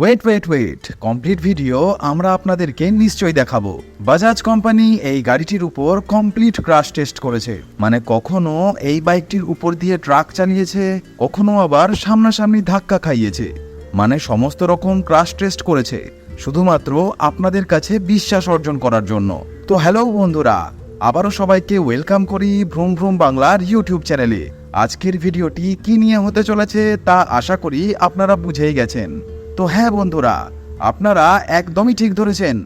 Wait wait wait complete video আমরা আপনাদেরকে নিশ্চয়ই দেখাবো। বাজাজ কোম্পানি এই গাড়িটির উপর কমপ্লিট ক্রাশ টেস্ট করেছে। মানে কখনো এই বাইকটির উপর দিয়ে ট্রাক চালিয়েছে, কখনো আবার সামনাসামনি ধাক্কা খাইয়েছে। মানে সমস্ত রকম ক্রাশ টেস্ট করেছে, শুধুমাত্র আপনাদের কাছে বিশ্বাস অর্জন করার জন্য। তো হ্যালো বন্ধুরা, আবারও সবাইকে ওয়েলকাম করি ভ্রুম ভ্রুম বাংলার ইউটিউব চ্যানেলে আজকের ভিডিওটি কি নিয়ে হতে চলেছে তা আশা করি আপনারা বুঝেই গেছেন। তো হ্যাঁ বন্ধুরা, আপনারা একদমই ঠিক ধরেছেন।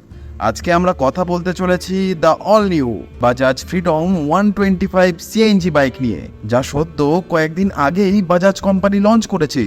আজকে আমরা কথা বলতে চলেছি the all new Bajaj Freedom one twenty five CNG bike নিয়ে, যা সদ্য কয়েকদিন আগেই বাজাজ কোম্পানি লঞ্চ করেছে।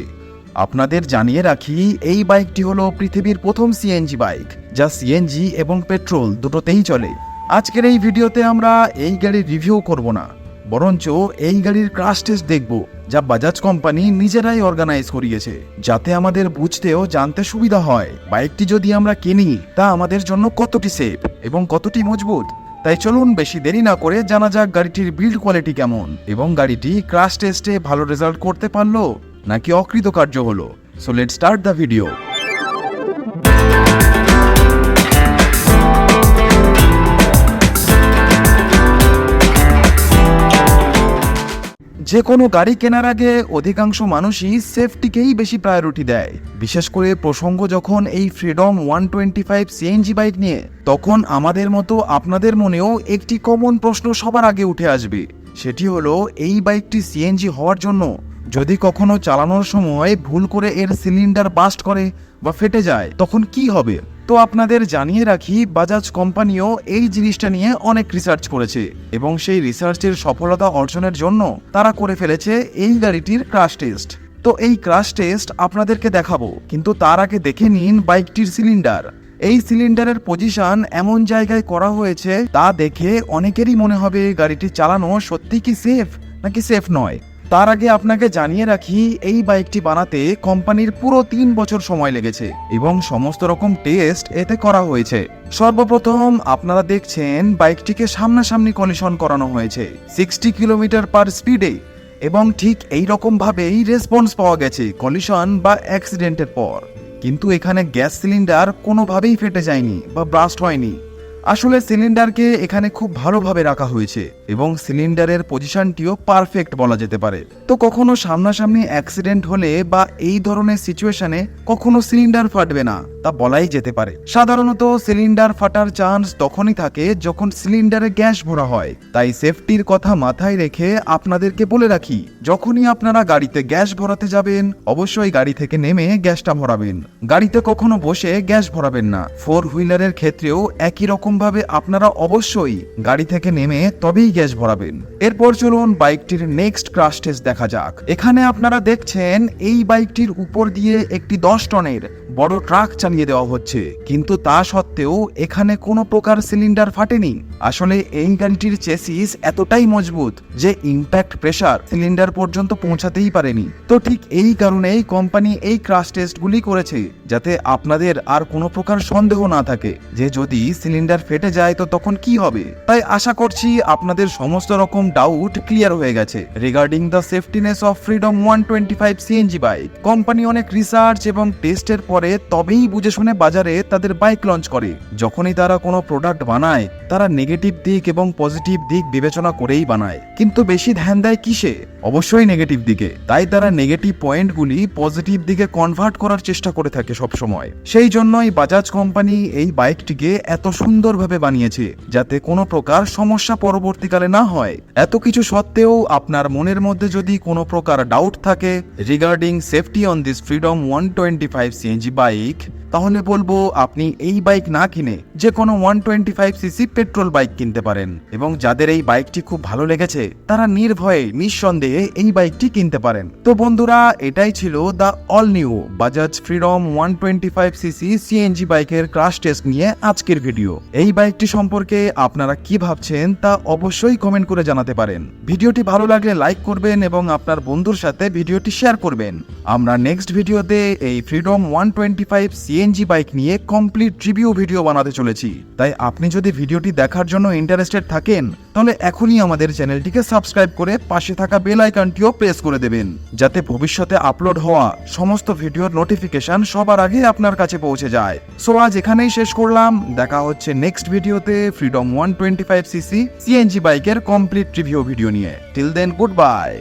আপনাদের জানিয়ে রাখি, এই বাইকটি হলো পৃথিবীর প্রথম সিএনজি বাইক যা সিএনজি এবং পেট্রোল দুটোতেই চলে। আজকের এই ভিডিওতে আমরা এই গাড়ির রিভিউ করব না। বরঞ্চ এই গাড়ির ক্রাশ টেস্ট দেখব, যা বাজাজ কোম্পানি নিজেরাই অর্গানাইজ করিয়েছে, যাতে আমাদের বুঝতেও জানতে সুবিধা হয়। বাইকটি যদি আমরা কিনি, তা আমাদের জন্য কতটি সেফ এবং কতটি মজবুত? তাই চলুন বেশি দেরি না করে জানা যাক গাড়িটির বিল্ড কোয়ালিটি কেমন এবং গাড়িটি ক্রাশ টেস্টে ভালো রেজাল্ট করতে পারল, নাকি অকৃতকার্য হলো। So let start the video যে কোনো গাড়ি কেনার আগে অধিকাংশ মানুষই সেফটিকেই বেশি প্রায়োরিটি দেয়। বিশেষ করে প্রসঙ্গ যখন এই Freedom one twenty five CNG bike নিয়ে, তখন আমাদের মতো আপনাদের মনেও একটি কমন প্রশ্ন সবার আগে উঠে আসবে। সেটি হলো, এই বাইকটি সিএনজি হওয়ার জন্য যদি কখনো চালানোর সময় ভুল করে এর সিলিন্ডার বাস্ট করে বা ফেটে যায়, তখন কি হবে? তো আপনাদের জানিয়ে রাখি বাজাজ কোম্পানিও এই জিনিসটা নিয়ে অনেক রিসার্চ করেছে এবং সেই রিসার্চের সফলতা অর্জনের জন্য তারা করে ফেলেছে এই গাড়িটির ক্রাশ টেস্ট তো এই ক্রাশ টেস্ট আপনাদেরকে দেখাবো, কিন্তু তার আগে দেখে নিন বাইকটির সিলিন্ডার এই সিলিন্ডারের পজিশন এমন জায়গায় করা হয়েছে, তা দেখে অনেকেরই মনে হবে গাড়িটি চালানো সত্যি কি সেফ নাকি সেফ নয়? তার আগে আপনাকে জানিয়ে রাখি, এই বাইকটি বানাতে কোম্পানির পুরো তিন বছর সময় লেগেছে এবং সমস্ত রকম টেস্ট এতে করা হয়েছে। সর্বপ্রথম আপনারা দেখছেন বাইকটিকে সামনাসামনি কন্ডিশন করানো হয়েছে। সিক্সটি কিলোমিটার পার স্পিডে এবং ঠিক এই রকম ভাবেই রেসপন্স পাওয়া গেছে কলিশন বা অ্যাক্সিডেন্টের পর। কিন্তু এখানে গ্যাস সিলিন্ডার কোনোভাবেই ফেটে যায়নি বা ব্রাস্ট হয়নি। আসলে সিলিন্ডারকে এখানে খুব ভালোভাবে রাখা হয়েছে। এবং সিলিন্ডারের পজিশনটিও পারফেক্ট বলা যেতে পারে। তো কখনো সামনাসামনি অ্যাক্সিডেন্ট হলে বা এই ধরনের সিচুয়েশনে কখনো সিলিন্ডার ফাটবে না, তা বলাই যেতে পারে। সাধারণত সিলিন্ডার ফাটার চান্স তখনই থাকে যখন সিলিন্ডারে গ্যাস ভরা হয়। তাই সেফটির কথা মাথায় রেখে আপনাদেরকে বলে রাখি, যখনই আপনারা গাড়িতে গ্যাস ভরাতে যাবেন, অবশ্যই গাড়ি থেকে নেমে গ্যাসটা ভরাবেন। গাড়িতে কখনো বসে গ্যাস ভরাবেন না। ফোর হুইলারের ক্ষেত্রেও একই রকম ভাবে আপনারা অবশ্যই গাড়ি থেকে নেমে তবেই গ্যাস ভরাবেন। এরপর চলুন বাইকটির নেক্সট ক্রাশ টেস্ট দেখা যাক। এখানে আপনারা দেখছেন, এই বাইকটির উপর দিয়ে একটি দশ টনের বড় ট্রাক চালিয়ে দেওয়া হচ্ছে, কিন্তু তা সত্ত্বেও এখানে কোনো প্রকার সিলিন্ডার ফাটেনি। আসলে এই গাড়িটির চেসিস এতটাই মজবুত যে ইম্প্যাক্ট প্রেসার সিলিন্ডার পর্যন্ত পৌঁছাতেই পারেনি। তো ঠিক এই কারণেই কোম্পানি এই ক্রাশ টেস্টগুলি করেছে, যাতে আপনাদের আর কোনো প্রকার সন্দেহ না থাকে যে যদি সিলিন্ডার ফেটে যায় তো তখন কি হবে। তাই আশা করছি আপনাদের সমস্ত রকম ডাউট ক্লিয়ার হয়ে গেছে। Regarding the safetiness of Freedom one twenty five CNG bike company অনেক রিসার্চ এবং টেস্টের পরে তবেই বুঝে শুনে বাজারে তাদের বাইক লঞ্চ করে। যখনই তারা কোনো প্রোডাক্ট বানায়, তারা নেগেটিভ দিক এবং পজিটিভ দিক বিবেচনা করেই বানায়। কিন্তু বেশি ধ্যান দেয় কিসে? অবশ্যই নেগেটিভ দিকে। তাই তারা নেগেটিভ পয়েন্টগুলি পজিটিভ দিকে কনভার্ট করার চেষ্টা করে থাকে সব সময় সেই জন্যই বাজাজ কোম্পানি এই বাইকটিকে এত সুন্দরভাবে বানিয়েছে, যাতে কোনো প্রকার সমস্যা পরবর্তীকালে না হয়। এত কিছু সত্ত্বেও আপনার মনের মধ্যে যদি কোনো প্রকার ডাউট থাকে regarding safety on this Freedom one twenty five CNG bike তাহলে বলব আপনি এই বাইক না কিনে যে কোনো one twenty five CC petrol bike কিনতে পারেন। এবং যাদের এই বাইকটি খুব ভালো লেগেছে, তারা নির্ভয়ে, নিঃসন্দেহে এই বাইকটি কিনতে পারেন। তো বন্ধুরা, এটাই ছিল the all new Bajaj Freedom one twenty five CC CNG বাইকের ক্রাশ টেস্ট নিয়ে আজকের ভিডিও এই বাইকটি সম্পর্কে আপনারা কি ভাবছেন, তা অবশ্যই কমেন্ট করে জানাতে পারেন। ভিডিওটি ভালো লাগলে লাইক করবেন এবং আপনার বন্ধুর সাথে ভিডিওটি শেয়ার করবেন। আমরা নেক্সট ভিডিওতে এই ফ্রিডম ওয়ান সিএনজি বাইক নিয়ে কমপ্লিট রিভিউ ভিডিও বানাতে চলেছি। তাই আপনি যদি ভিডিওটি দেখার জন্য ইন্টারেস্টেড থাকেন, তাহলে এখনই আমাদের চ্যানেলটিকে সাবস্ক্রাইব করে পাশে থাকা বেল আইকনটিও প্রেস করে দেবেন, যাতে ভবিষ্যতে আপলোড হওয়া সমস্ত ভিডিওর নোটিফিকেশন সবার আগে আপনার কাছে পৌঁছে যায়। সো আজ এখানেই শেষ করলাম। দেখা হচ্ছে নেক্সট ভিডিওতে Freedom one twenty five CC CNG বাইকের কমপ্লিট রিভিউ ভিডিও নিয়ে। Till then goodbye